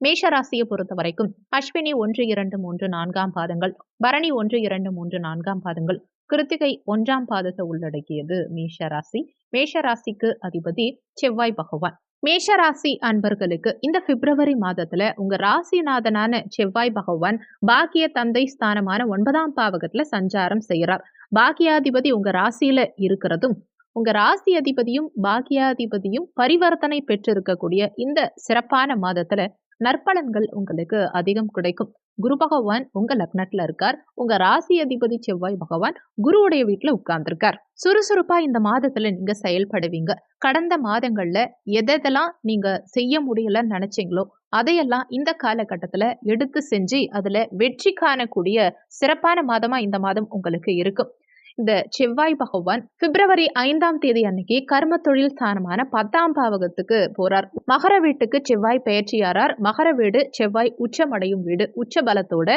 மேஷ ராசியை பொறுத்த வரைக்கும் அஸ்வினி ஒன்று இரண்டு மூன்று நான்காம் பாதங்கள் பரணி ஒன்று இரண்டு மூன்று நான்காம் பாதங்கள் கிருத்திகை ஒன்றாம் பாதத்தை உள்ளடக்கியது மேஷ ராசி மேஷ ராசிக்கு அதிபதி செவ்வாய் பகவான். மேஷ ராசி அன்பர்களுக்கு இந்த பிப்ரவரி மாதத்துல உங்க ராசிநாதனான செவ்வாய் பகவான் பாக்கிய தந்தை ஸ்தானமான ஒன்பதாம் பாவகத்துல சஞ்சாரம் செய்யறார் பாக்கியாதிபதி உங்க ராசியில இருக்கிறதும் உங்க ராசி அதிபதியும் பாக்கியாதிபதியும் பரிவர்த்தனை பெற்றிருக்கக்கூடிய இந்த சிறப்பான மாதத்துல நற்பலன்கள் உங்களுக்கு அதிகம் கிடைக்கும். குரு பகவான் உங்க லக்னத்துல இருக்கார். உங்க ராசி அதிபதி செவ்வாய் பகவான் குருவுடைய வீட்டுல உட்கார்ந்துருக்கார். சுறுசுறுப்பா இந்த மாதத்துல நீங்க செயல்படுவீங்க. கடந்த மாதங்கள்ல எதெல்லாம் நீங்க செய்ய முடியலன்னு நினைச்சீங்களோ அதையெல்லாம் இந்த காலகட்டத்துல எடுத்து செஞ்சு அதுல வெற்றி காணக்கூடிய சிறப்பான மாதமா இந்த மாதம் உங்களுக்கு இருக்கும். இந்த செவ்வாய் பகவான் பிப்ரவரி ஐந்தாம் தேதி அன்னைக்கு கர்ம தொழில் ஸ்தானமான பத்தாம் பாவகத்துக்கு போறார். மகர வீட்டுக்கு செவ்வாய் பெயர்ச்சியாரார். மகர வீடு செவ்வாய் உச்சமடையும் வீடு. உச்ச பலத்தோட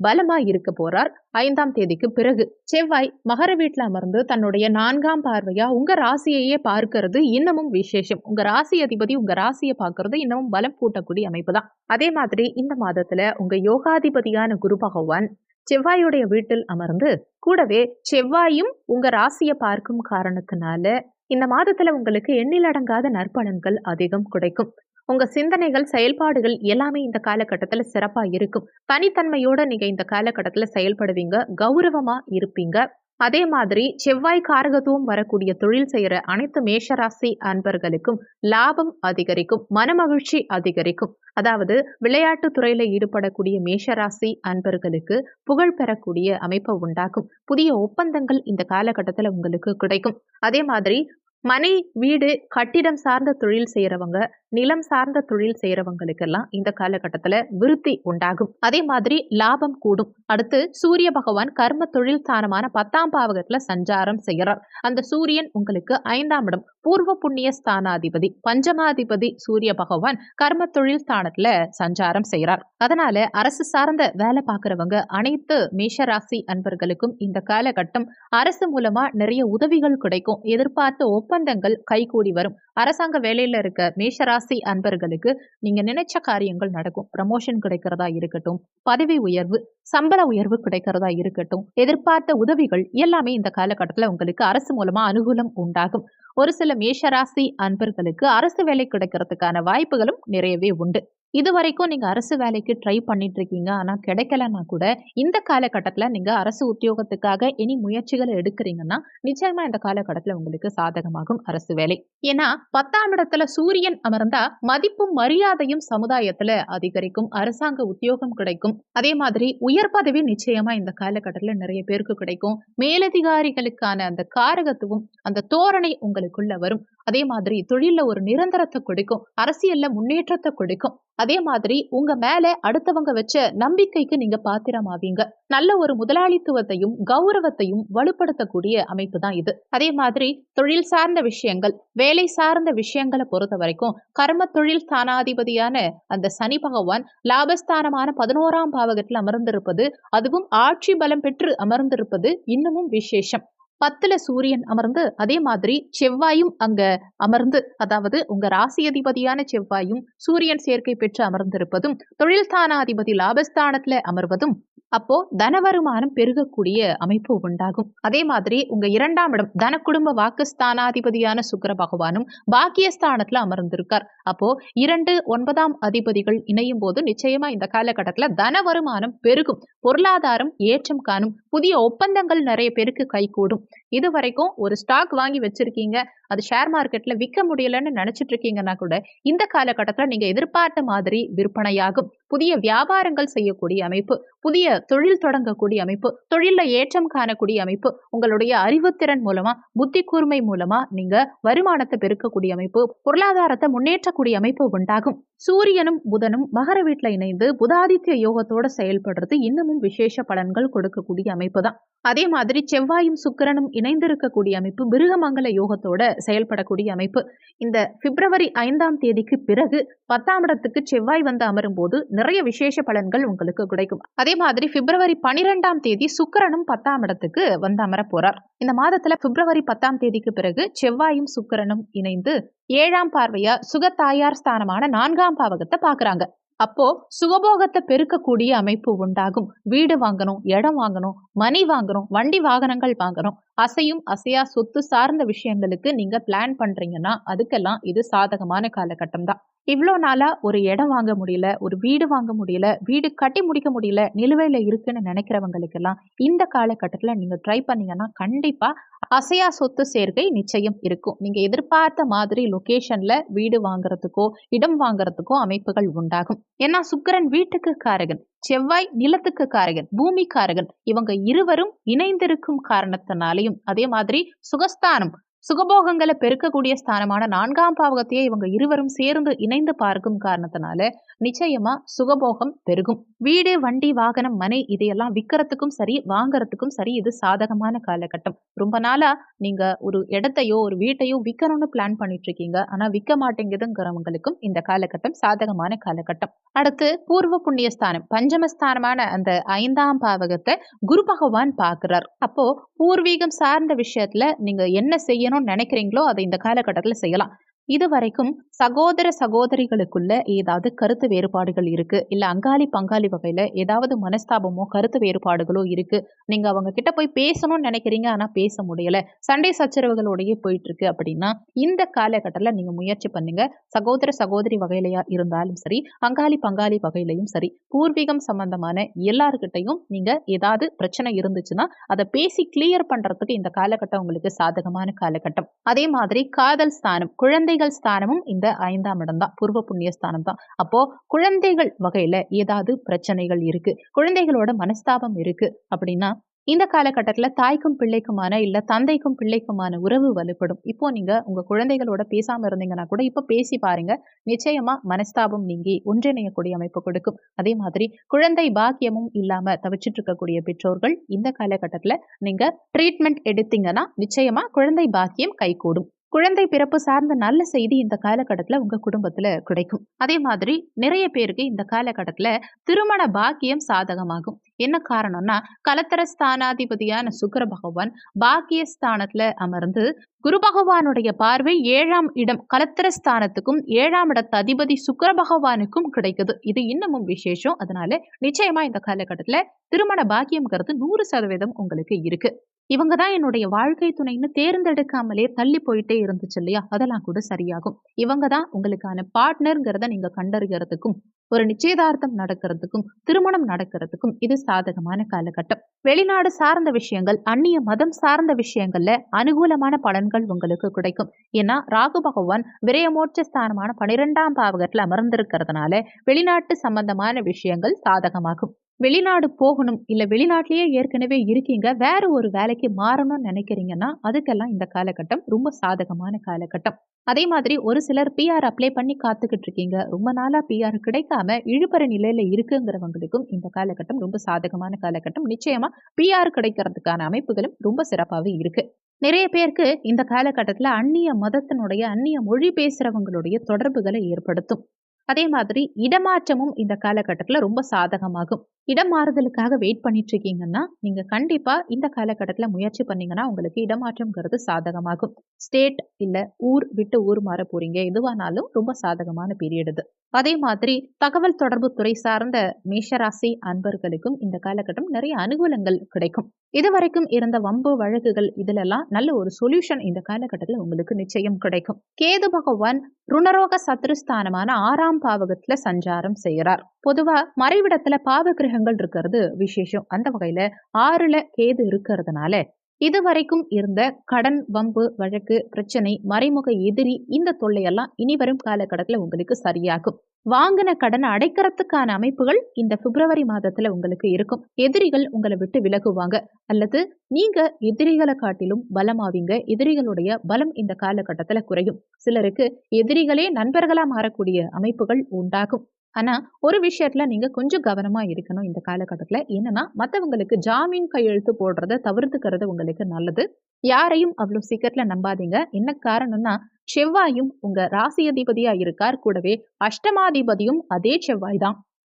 பலமா இருக்க போறார் ஐந்தாம் தேதிக்கு பிறகு. செவ்வாய் மகர வீட்டுல அமர்ந்து தன்னுடைய நான்காம் பார்வையா உங்க ராசியையே பார்க்கிறது இன்னமும் விசேஷம். உங்க ராசி அதிபதி உங்க ராசியை பார்க்கறது இன்னமும் பலம் கூட்டக்கூடிய அமைப்பு தான். அதே மாதிரி இந்த மாதத்துல உங்க யோகாதிபதியான குரு பகவான் செவ்வாயுடைய வீட்டில் அமர்ந்து கூடவே செவ்வாயும் உங்க ராசியை பார்க்கும் காரணத்தினால இந்த மாதத்துல உங்களுக்கு எண்ணிலடங்காத நற்பலன்கள் அதிகம் கிடைக்கும். உங்க சிந்தனைகள் செயல்பாடுகள் எல்லாமே இந்த காலகட்டத்துல சிறப்பா இருக்கும். தனித்தன்மையோட நீங்க இந்த காலகட்டத்துல செயல்படுவீங்க. கௌரவமா இருப்பீங்க. அதே மாதிரி செவ்வாய் காரகத்துவம் வரக்கூடிய தொழில் செய்யற அனைத்து மேஷராசி அன்பர்களுக்கும் லாபம் அதிகரிக்கும் மனமகிழ்ச்சி அதிகரிக்கும். அதாவது விளையாட்டு துறையில ஈடுபடக்கூடிய மேஷராசி அன்பர்களுக்கு புகழ் பெறக்கூடிய அமைப்பை உண்டாக்கும். புதிய ஒப்பந்தங்கள் இந்த காலகட்டத்தில் உங்களுக்கு கிடைக்கும். அதே மாதிரி மனை வீடு கட்டிடம் சார்ந்த தொழில் செய்யறவங்க நிலம் சார்ந்த தொழில் செய்யறவங்களுக்கெல்லாம் இந்த காலகட்டத்துல விருத்தி உண்டாகும். அதே மாதிரி லாபம் கூடும். அடுத்து சூரிய பகவான் கர்ம தொழில் ஸ்தானமான பத்தாம் பாவகத்துல சஞ்சாரம் செய்யறார். அந்த சூரியன் உங்களுக்கு ஐந்தாம் இடம். பூர்வ புண்ணிய ஸ்தானாதிபதி பஞ்சமாதிபதி சூரிய பகவான் கர்ம தொழில் ஸ்தானத்துல சஞ்சாரம் செய்யறார். அதனால அரசு சார்ந்த வேலை பார்க்கறவங்க அனைத்து மேஷராசி அன்பர்களுக்கும் இந்த காலகட்டம் அரசு மூலமா நிறைய உதவிகள் கிடைக்கும். எதிர்பார்த்த ஒப்பந்தங்கள் கைகூடி வரும். அரசாங்க வேலையில இருக்க மேஷராசி அன்பர்களுக்கு நீங்க நினைச்ச காரியங்கள் நடக்கும். ப்ரமோஷன் கிடைக்கிறதா இருக்கட்டும் பதவி உயர்வு சம்பள உயர்வு கிடைக்கிறதா இருக்கட்டும் எதிர்பார்த்த உதவிகள் எல்லாமே இந்த காலகட்டத்தில் உங்களுக்கு அரசு மூலமா அனுகூலம் உண்டாகும். ஒரு சில மேஷராசி அன்பர்களுக்கு அரசு வேலை கிடைக்கிறதுக்கான வாய்ப்புகளும் நிறையவே உண்டு. இது வரைக்கும் நீங்கள் அரசு வேலைக்கு ட்ரை பண்ணிட்டு இருக்கீங்க ஆனால் கிடைக்கலன்னா கூட இந்த காலகட்டத்தில் நீங்கள் அரசு உத்தியோகத்துக்காக இனி முயற்சிகள் எடுக்கிறீங்கன்னா நிச்சயமா இந்த காலகட்டத்தில் உங்களுக்கு சாதகமாகும் அரசு வேலை. ஏன்னா பத்தாம் இடத்துல சூரியன் அமர்ந்தா மதிப்பும் மரியாதையும் சமுதாயத்தில் அதிகரிக்கும் அரசாங்க உத்தியோகம் கிடைக்கும். அதே மாதிரி உயர் பதவி நிச்சயமா இந்த காலகட்டத்தில் நிறைய பேருக்கு கிடைக்கும். மேலதிகாரிகளுக்கான அந்த காரகத்துவம் அந்த தோரணை உங்களுக்குள்ள வரும். அதே மாதிரி தொழிலில் ஒரு நிரந்தரத்தை கொடுக்கும் அரசியல்ல முன்னேற்றத்தை கொடுக்கும். அதே மாதிரி உங்க மேல அடுத்தவங்க வச்ச நம்பிக்கைக்கு நீங்க பாத்திரமாவீங்க. நல்ல ஒரு முதலாளித்துவத்தையும் கௌரவத்தையும் வலுப்படுத்தக்கூடிய அமைப்பு தான் இது. அதே மாதிரி தொழில் சார்ந்த விஷயங்கள் வேலை சார்ந்த விஷயங்களை பொறுத்த வரைக்கும் கர்ம தொழில் ஸ்தானாதிபதியான அந்த சனி பகவான் லாபஸ்தானமான பதினோராம் பாவகத்தில் அமர்ந்திருப்பது அதுவும் ஆட்சி பலம் பெற்று அமர்ந்திருப்பது இன்னமும் விசேஷம். பத்துல சூரியன் அமர்ந்து அதே மாதிரி செவ்வாயும் அங்க அமர்ந்து அதாவது உங்க ராசி அதிபதியான செவ்வாயும் சூரியன் சேர்க்கை பெற்று அமர்ந்திருப்பதும் தொழில் ஸ்தானாதிபதி லாபஸ்தானத்துல அமர்வதும் அப்போ தன வருமானம் பெருகக்கூடிய அமைப்பு உண்டாகும். அதே மாதிரி உங்க இரண்டாம் இடம் தன குடும்ப வாக்குஸ்தானாதிபதியான சுக்கர பகவானும் பாக்கியஸ்தானத்துல அமர்ந்திருக்கார். அப்போ இரண்டு ஒன்பதாம் அதிபதிகள் இணையும் போது நிச்சயமா இந்த காலகட்டத்துல தன வருமானம் பெருகும். பொருளாதாரம் ஏற்றம் காணும். புதிய ஒப்பந்தங்கள் நிறைய பேருக்கு கைகூடும். இது வரைக்கும் ஒரு ஸ்டாக் வாங்கி வச்சிருக்கீங்க அது ஷேர் மார்க்கெட்ல விற்க முடியலன்னு நினைச்சிட்டு இருக்கீங்கன்னா கூட இந்த காலகட்டத்தில் நீங்க எதிர்பார்த்த மாதிரி விற்பனையாகும். புதிய வியாபாரங்கள் செய்யக்கூடிய அமைப்பு புதிய தொழில் தொடங்கக்கூடிய அமைப்பு தொழில ஏற்றம் காணக்கூடிய அமைப்பு உங்களுடைய அறிவுத்திறன் மூலமா புத்தி கூர்மை மூலமா நீங்க வருமானத்தை பெருக்கக்கூடிய அமைப்பு பொருளாதாரத்தை முன்னேற்றக்கூடிய அமைப்பு உண்டாகும். சூரியனும் புதனும் மகர வீட்டில் இணைந்து புதாதித்ய யோகத்தோட செயல்படுறது இன்னமும் விசேஷ பலன்கள் கொடுக்கக்கூடிய அமைப்பு தான் அதே மாதிரி செவ்வாயும் சுக்கிரனும் இணைந்திருக்கக்கூடிய அமைப்பு மிருகமங்கல யோகத்தோட செயல்படக்கூடிய அமைப்பு. இந்த பிப்ரவரி ஐந்தாம் தேதிக்கு பிறகு பத்தாம் இடத்துக்கு செவ்வாய் வந்து அமரும் போது நிறைய விசேஷ பலன்கள் உங்களுக்கு கிடைக்கும். அதே மாதிரி பிப்ரவரி பனிரெண்டாம் தேதி சுக்கரனும் பத்தாம் இடத்துக்கு வந்து அமர போறார். இந்த மாதத்துல பிப்ரவரி பத்தாம் தேதிக்கு பிறகு செவ்வாயும் சுக்கரனும் இணைந்து ஏழாம் பார்வையா சுகத்தாயார் ஸ்தானமான நான்காம் பாவகத்தை பாக்குறாங்க அப்போ சுகபோகத்தை பெருக்கக்கூடிய அமைப்பு உண்டாகும். வீடு வாங்கணும் இடம் வாங்கணும் மணி வாங்கணும் வண்டி வாகனங்கள் வாங்கணும். அசையும் அசையா சொத்து சார்ந்த விஷயங்களுக்கு நீங்க பிளான் பண்றீங்கன்னா அதுக்கெல்லாம் இது சாதகமான காலகட்டம் தான். இவ்வளோ நாளா ஒரு இடம் வாங்க முடியல ஒரு வீடு வாங்க முடியல வீடு கட்டி முடிக்க முடியல நிலுவையில் இருக்குன்னு நினைக்கிறவங்களுக்கெல்லாம் இந்த காலகட்டத்தில் நீங்கள் ட்ரை பண்ணீங்கன்னா கண்டிப்பாக அசையா சொத்து சேர்க்கை நிச்சயம் இருக்கும். நீங்கள் எதிர்பார்த்த மாதிரி லொக்கேஷனில் வீடு வாங்குறதுக்கோ இடம் வாங்குறதுக்கோ அமைப்புகள் உண்டாகும். ஏன்னா சுக்கரன் வீட்டுக்கு காரகன் செவ்வாய் நிலத்துக்கு காரகன் பூமி காரகன் இவங்க இருவரும் இணைந்திருக்கும் காரணத்தினாலையும் அதே மாதிரி சுகஸ்தானம் சுகபோகங்களை பெருக்கக்கூடிய ஸ்தானமான நான்காம் பாவகத்தையே இவங்க இருவரும் சேர்ந்து இணைந்து பார்க்கும் காரணத்தினால நிச்சயமா சுகபோகம் பெருகும். வீடு வண்டி வாகனம் மனை இதையெல்லாம் விற்கிறதுக்கும் சரி வாங்கறதுக்கும் சரி இது சாதகமான காலகட்டம். ரொம்ப நாளா நீங்க ஒரு இடத்தையோ ஒரு வீட்டையோ விற்கணும்னு பிளான் பண்ணிட்டு இருக்கீங்க ஆனா விற்க மாட்டேங்குதுங்கிறவங்களுக்கும் இந்த காலகட்டம் சாதகமான காலகட்டம். அடுத்து பூர்வ புண்ணியஸ்தானம். பஞ்சமஸ்தானமான அந்த ஐந்தாம் பாவகத்தை குரு பகவான் பாக்குறார் அப்போ பூர்வீகம் சார்ந்த விஷயத்துல நீங்க என்ன செய்யணும்னு நினைக்கிறீங்களோ அதை இந்த காலகட்டத்தில் செய்யலாம். இது வரைக்கும் சகோதர சகோதரிகளுக்குள்ள ஏதாவது கருத்து வேறுபாடுகள் இருக்கு? இல்ல அங்காளி பங்காளி வகையில ஏதாவது மனஸ்தாபமோ கருத்து வேறுபாடுகளோ இருக்கு? நீங்க அவங்க கிட்ட போய் பேசணும்னு நினைக்கிறீங்க ஆனா பேச முடியல. சண்டை சச்சரவுகளோடயே போயிட்டு இருக்கு அப்படின்னா இந்த காலகட்டத்தில் நீங்க முயற்சி பண்ணுங்க. சகோதர சகோதரி வகையிலையா இருந்தாலும் சரி அங்காளி பங்காளி வகையிலையும் சரி பூர்வீகம் சம்பந்தமான எல்லாருக்கிட்டையும் நீங்க ஏதாவது பிரச்சனை இருந்துச்சுன்னா அதை பேசி கிளியர் பண்றதுக்கு இந்த காலகட்டம் உங்களுக்கு சாதகமான காலகட்டம். அதே மாதிரி காதல் ஸ்தானம் குழந்தை குழந்தைகள் ஸ்தானமும் இந்த ஐந்தாம் இடம் தான். பூர்வ புண்ணிய ஸ்தானம் தான். அப்போ குழந்தைகள் வகையில ஏதாவது பிரச்சனைகள் இருக்கு. குழந்தைகளோட மனஸ்தாபம் இருக்கு அப்படின்னா இந்த காலகட்டத்தில் தாய்க்கும் பிள்ளைக்குமான இல்லை தந்தைக்கும் பிள்ளைக்குமான உறவு வலுப்படும். இப்போ நீங்க உங்க குழந்தைகளோட பேசாம இருந்தீங்கன்னா கூட இப்போ பேசி பாருங்க. நிச்சயமா மனஸ்தாபம் நீங்கி ஒன்றிணையக்கூடிய அமைப்பு கொடுக்கும். அதே மாதிரி குழந்தை பாக்கியமும் இல்லாம தவிச்சிட்டு இருக்கக்கூடிய பெற்றோர்கள் இந்த காலகட்டத்தில் நீங்க ட்ரீட்மெண்ட் எடுத்தீங்கன்னா நிச்சயமா குழந்தை பாக்கியம் கைகூடும். குழந்தை பிறப்பு சார்ந்த நல்ல செய்தி இந்த காலகட்டத்தில் உங்க குடும்பத்துல கிடைக்கும். அதே மாதிரி நிறைய பேருக்கு இந்த காலகட்டத்தில் திருமண பாக்கியம் சாதகமாகும். என்ன காரணம்னா கலத்தர ஸ்தானாதிபதியான சுக்கர பகவான் பாக்கிய ஸ்தானத்தில் அமர்ந்து குரு பகவானுடைய பார்வை ஏழாம் இடம் கலத்திர ஸ்தானத்துக்கும் ஏழாம் இடத்து அதிபதி சுக்கர பகவானுக்கும் கிடைக்குது. இது இன்னமும் விசேஷம். அதனால நிச்சயமா இந்த காலகட்டத்தில் திருமண பாக்கியம்ங்கிறது நூறு சதவீதம் உங்களுக்கு இருக்கு. இவங்க தான் என்னுடைய வாழ்க்கை துணைன்னு தேர்ந்தெடுக்காமலே தள்ளி போயிட்டே இருந்துச்சு இல்லையா? அதெல்லாம் கூட சரியாகும். இவங்க தான் உங்களுக்கான பார்ட்னருங்கிறத நீங்க கண்டறிகிறதுக்கும் ஒரு நிச்சயதார்த்தம் நடக்கிறதுக்கும் திருமணம் நடக்கிறதுக்கும் இது சாதகமான காலகட்டம். வெளிநாடு சார்ந்த விஷயங்கள் அந்நிய மதம் சார்ந்த விஷயங்கள்ல அனுகூலமான பலன்கள் உங்களுக்கு கிடைக்கும். ஏன்னா ராகு பகவான் விரயமோட்ச ஸ்தானமான பனிரெண்டாம் பாவகத்தில் அமர்ந்திருக்கிறதுனால வெளிநாட்டு சம்பந்தமான விஷயங்கள் சாதகமாகும். வெளிநாடு போகணும் இல்லை வெளிநாட்டிலேயே ஏற்கனவே இருக்கீங்க வேற ஒரு வேலைக்கு மாறணும்னு நினைக்கிறீங்கன்னா அதுக்கெல்லாம் இந்த காலகட்டம் ரொம்ப சாதகமான காலகட்டம். அதே மாதிரி ஒரு சிலர் பிஆர் அப்ளை பண்ணி காத்துக்கிட்டு இருக்கீங்க. ரொம்ப நாளா பிஆர் கிடைக்காம இழுபற நிலையில இருக்குங்கிறவங்களுக்கும் இந்த காலகட்டம் ரொம்ப சாதகமான காலகட்டம். நிச்சயமா பிஆர் கிடைக்கிறதுக்கான அமைப்புகளும் ரொம்ப சிறப்பாகவே இருக்கு. நிறைய பேருக்கு இந்த காலகட்டத்தில் அந்நிய மதத்தினுடைய அந்நிய மொழி பேசுறவங்களுடைய தொடர்புகளை ஏற்படுத்தும். அதே மாதிரி இடமாற்றமும் இந்த காலகட்டத்தில் ரொம்ப சாதகமாகும். இடம் மாறுதலுக்காக வெயிட் பண்ணிட்டு இருக்கீங்கன்னா நீங்க கண்டிப்பா இந்த காலகட்டத்தில் முயற்சி பண்ணீங்கன்னா உங்களுக்கு இடமாற்றம்ங்கிறது சாதகமாகும். ஸ்டேட் இல்ல ஊர் விட்டு ஊர் மாற போறீங்க. எதுவானாலும் ரொம்ப சாதகமான பீரியட் இது. அதே மாதிரி தகவல் தொடர்பு துறை சார்ந்த மேஷராசி அன்பர்களுக்கும் இந்த காலகட்டம் நிறைய அனுகூலங்கள் கிடைக்கும். இதுவரைக்கும் இருந்த வம்பு வழக்குகள் இதிலெல்லாம் நல்ல ஒரு சொல்யூஷன் இந்த காலகட்டத்தில் உங்களுக்கு நிச்சயம் கிடைக்கும். கேது பகவான் ருணரோக சத்ருஸ்தானமான ஆறாம் பாவகத்துல சஞ்சாரம் செய்கிறார். பொதுவா மறைவிடத்துல பாவ கிரகங்கள் இருக்கிறது விசேஷம். அந்த வகையில ஆறுல கேது இருக்கிறதுனால இதுவரைக்கும் இருந்த கடன் வம்பு வழக்கு பிரச்சனை மறைமுக எதிரி இந்த தொல்லையெல்லாம் இனி வரும் காலகட்டத்தில் உங்களுக்கு சரியாகும். வாங்கின கடன் அடைக்கிறதுக்கான அமைப்புகள் இந்த பிப்ரவரி மாதத்துல உங்களுக்கு இருக்கும். எதிரிகள் உங்களை விட்டு விலகுவாங்க. அல்லது நீங்க எதிரிகளை காட்டிலும் பலமாவீங்க. எதிரிகளுடைய பலம் இந்த காலகட்டத்துல குறையும். சிலருக்கு எதிரிகளே நண்பர்களா மாறக்கூடிய அமைப்புகள் உண்டாகும். ஆனால் ஒரு விஷயத்தில் நீங்கள் கொஞ்சம் கவனமாக இருக்கணும் இந்த காலகட்டத்தில். என்னன்னா மற்றவங்களுக்கு ஜாமீன் கையெழுத்து போடுறத தவிர்த்துக்கிறது உங்களுக்கு நல்லது. யாரையும் அவ்வளோ சீக்கிரத்தில் நம்பாதீங்க. என்ன காரணம்னா செவ்வாயும் உங்கள் ராசி அதிபதியாக இருக்கார் கூடவே அஷ்டமாதிபதியும் அதே செவ்வாய் தான்.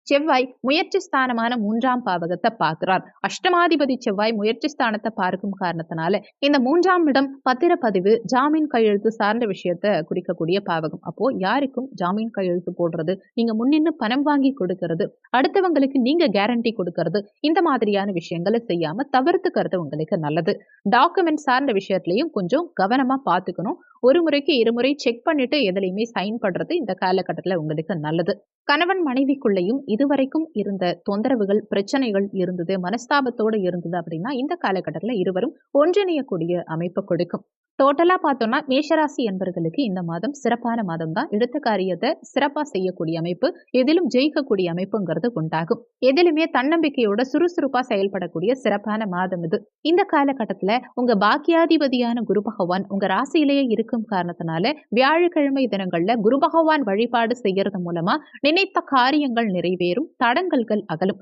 செவ்வாய் முயற்சி ஸ்தானமான மூன்றாம் பாவகத்தை பார்க்கிறார். அஷ்டமாதிபதி செவ்வாய் முயற்சி ஸ்தானத்தை பார்க்கும் காரணத்தினால இந்த மூன்றாம் இடம் பத்திரப்பதிவு ஜாமீன் கையெழுத்து சார்ந்த விஷயத்த குறிக்கக்கூடிய பாவகம். அப்போ யாருக்கும் ஜாமீன் கையெழுத்து போடுறது நீங்க முன்னின்னு பணம் வாங்கி கொடுக்கறது அடுத்தவங்களுக்கு நீங்க கேரண்டி கொடுக்கறது இந்த மாதிரியான விஷயங்களை செய்யாம தவிர்த்துக்கிறது உங்களுக்கு நல்லது. டாக்குமெண்ட் சார்ந்த விஷயத்திலையும் கொஞ்சம் கவனமா பார்த்துக்கணும். ஒரு முறைக்கு இருமுறை செக் பண்ணிட்டு எதுலையுமே சைன் பண்றது இந்த காலகட்டத்தில் உங்களுக்கு நல்லது. கணவன் மனைவிக்குள்ளேயும் இதுவரைக்கும் இருந்த தொந்தரவுகள் பிரச்சனைகள் இருந்தது மனஸ்தாபத்தோடு இருந்தது அப்படின்னா இந்த காலகட்டத்தில் இருவரும் ஒன்றிணையக்கூடிய அமைப்பு கொடுக்கும். டோட்டலாக பார்த்தோம்னா மேஷராசி என்பர்களுக்கு இந்த மாதம் சிறப்பான மாதம் தான் எடுத்த காரியத்தை சிறப்பாக செய்யக்கூடிய அமைப்பு எதிலும் ஜெயிக்கக்கூடிய அமைப்புங்கிறது உண்டாகும். எதிலுமே தன்னம்பிக்கையோட சுறுசுறுப்பாக செயல்படக்கூடிய சிறப்பான மாதம் இது. இந்த காலகட்டத்தில் உங்க பாக்கியாதிபதியான குரு பகவான் உங்க ராசியிலேயே இருக்கும் காரணத்தினால வியாழக்கிழமை தினங்கள்ல குரு பகவான் வழிபாடு செய்யறது மூலமா நினைத்த காரியங்கள் நிறைவேறும் தடங்கல்கள் அகலும்.